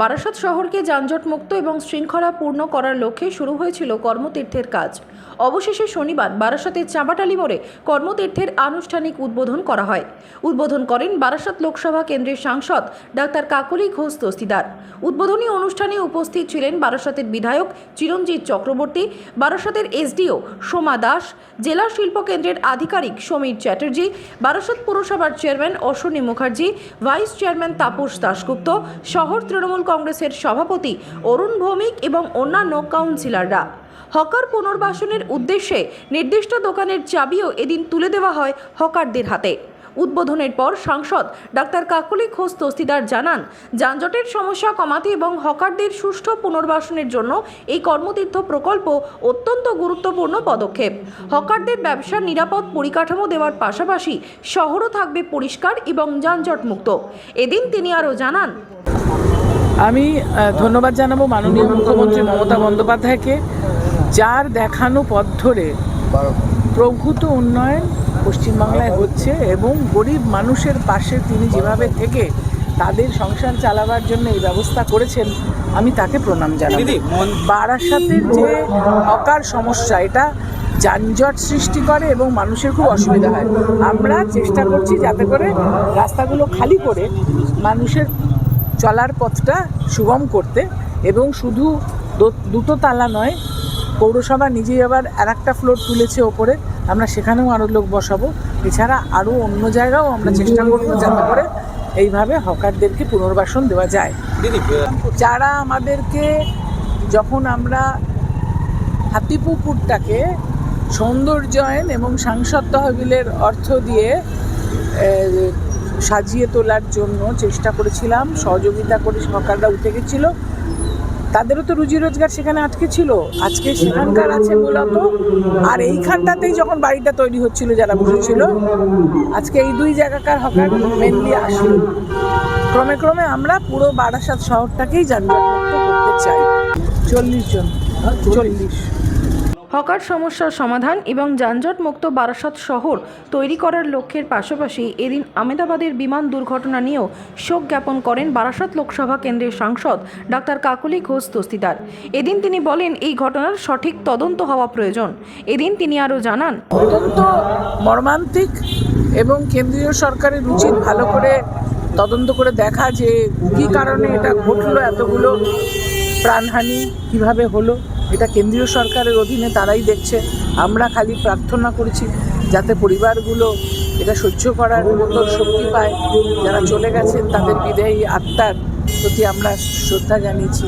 বারাসত শহরকে যানজটমুক্ত এবং শৃঙ্খলাপূর্ণ করার লক্ষ্যে শুরু হয়েছিল কর্মতীর্থের কাজ। অবশেষে শনিবার বারাসতের চাঁপাটালি মোড়ে কর্মতীর্থের আনুষ্ঠানিক উদ্বোধন করা হয়। উদ্বোধন করেন বারাসত লোকসভা কেন্দ্রের সাংসদ ডাক্তার কাকলি ঘোষ দস্তিদার উদ্বোধনী অনুষ্ঠানে উপস্থিত ছিলেন বারাসতের বিধায়ক চিরঞ্জিত চক্রবর্তী, বারাসতের এসডিও সোমা দাস, জেলা শিল্প কেন্দ্রের আধিকারিক সমীর চ্যাটার্জি, বারাসত পুরসভার chairman Ashwini Mukherjee, vice chairman Tapas Dasgupta, শহর তৃণমূল কংগ্রেসের সভাপতি অরুণ ভৌমিক এবং অন্যান্য কাউন্সিলররা। হকার পুনর্বাসনের উদ্দেশ্যে নির্দিষ্ট দোকানের চাবিও এদিন তুলে দেওয়া হয় হকারদের হাতে। উদ্বোধনের পর সাংসদ ডাক্তার কাকলি ঘোষ তস্তিদার জানান, যানজটের সমস্যা কমাতে এবং হকারদের সুষ্ঠু পুনর্বাসনের জন্য এই কর্মতীর্থ প্রকল্প অত্যন্ত গুরুত্বপূর্ণ পদক্ষেপ। হকারদের ব্যবসার নিরাপদ পরিকাঠামো দেওয়ার পাশাপাশি শহরও থাকবে পরিষ্কার এবং যানজটমুক্ত। এদিন তিনি আরও জানান আমি ধন্যবাদ জানাব মাননীয় মুখ্যমন্ত্রী মমতা বন্দ্যোপাধ্যায়কে যার দেখানো পথ ধরে প্রভূত উন্নয়ন পশ্চিমবাংলায় হচ্ছে এবং গরিব মানুষের পাশে তিনি যেভাবে থেকে তাদের সংসার চালাবার জন্য এই ব্যবস্থা করেছেন আমি তাকে প্রণাম জানাই বারাসাতের যে হকার সমস্যা এটা যানজট সৃষ্টি করে এবং মানুষের খুব অসুবিধা হয়। আমরা চেষ্টা করছি যাতে করে রাস্তাগুলো খালি করে মানুষের চলার পথটা সুগম করতে এবং শুধু দুটো তালা নয়, পৌরসভা নিজেই আবার আর একটা ফ্লোর তুলেছে ওপরে। আমরা সেখানেও আরও লোক বসাবো। এছাড়া আরও অন্য জায়গাও আমরা চেষ্টা করব যাতে করে এইভাবে হকারদেরকে পুনর্বাসন দেওয়া যায়। যারা আমাদেরকে যখন আমরা হাতিপুকুরটাকে সৌন্দর্যায়ন এবং সাংসদ তহবিলের অর্থ দিয়ে সাজিয়ে তোলার জন্য চেষ্টা করেছিলাম, সহযোগিতা করে সরকাররা উঠে গেছিল। তাদেরও তো রুজি রোজগার সেখানে আটকে ছিল। আজকে সেখানকার আছে মূলত। আর এইখানটাতেই যখন বাড়িটা তৈরি হচ্ছিল, যারা বসেছিল, আজকে এই দুই জায়গাকার হকার মেনলি আসলো। ক্রমে ক্রমে আমরা পুরো বারাসাত শহরটাকেই যানজটমুক্ত করতে চাই। চল্লিশ জন, চল্লিশ। হকার সমস্যার সমাধান এবং যানজট মুক্ত বারাসাত শহর তৈরি করার লক্ষ্যের পাশাপাশি এদিন আমেদাবাদের বিমান দুর্ঘটনা নিয়েও শোক জ্ঞাপন করেন বারাসাত লোকসভা কেন্দ্রের সাংসদ ডাক্তার কাকলি ঘোষ দস্তিদার। এদিন তিনি বলেন, এই ঘটনার সঠিক তদন্ত হওয়া প্রয়োজন। এদিন তিনি আরও জানান, অত্যন্ত মর্মান্তিক এবং কেন্দ্রীয় সরকারের উচিত ভালো করে তদন্ত করে দেখা যে কী কারণে এটা ঘটলো, এতগুলো প্রাণহানি কীভাবে হলো। এটা কেন্দ্রীয় সরকারের অধীনে তারাই দেখছে। আমরা খালি প্রার্থনা করেছি যাতে পরিবারগুলো এটা সহ্য করার মতো শক্তি পায়। যারা চলে গেছেন তাদের বিদায়ী আত্মার প্রতি আমরা শ্রদ্ধা জানিয়েছি।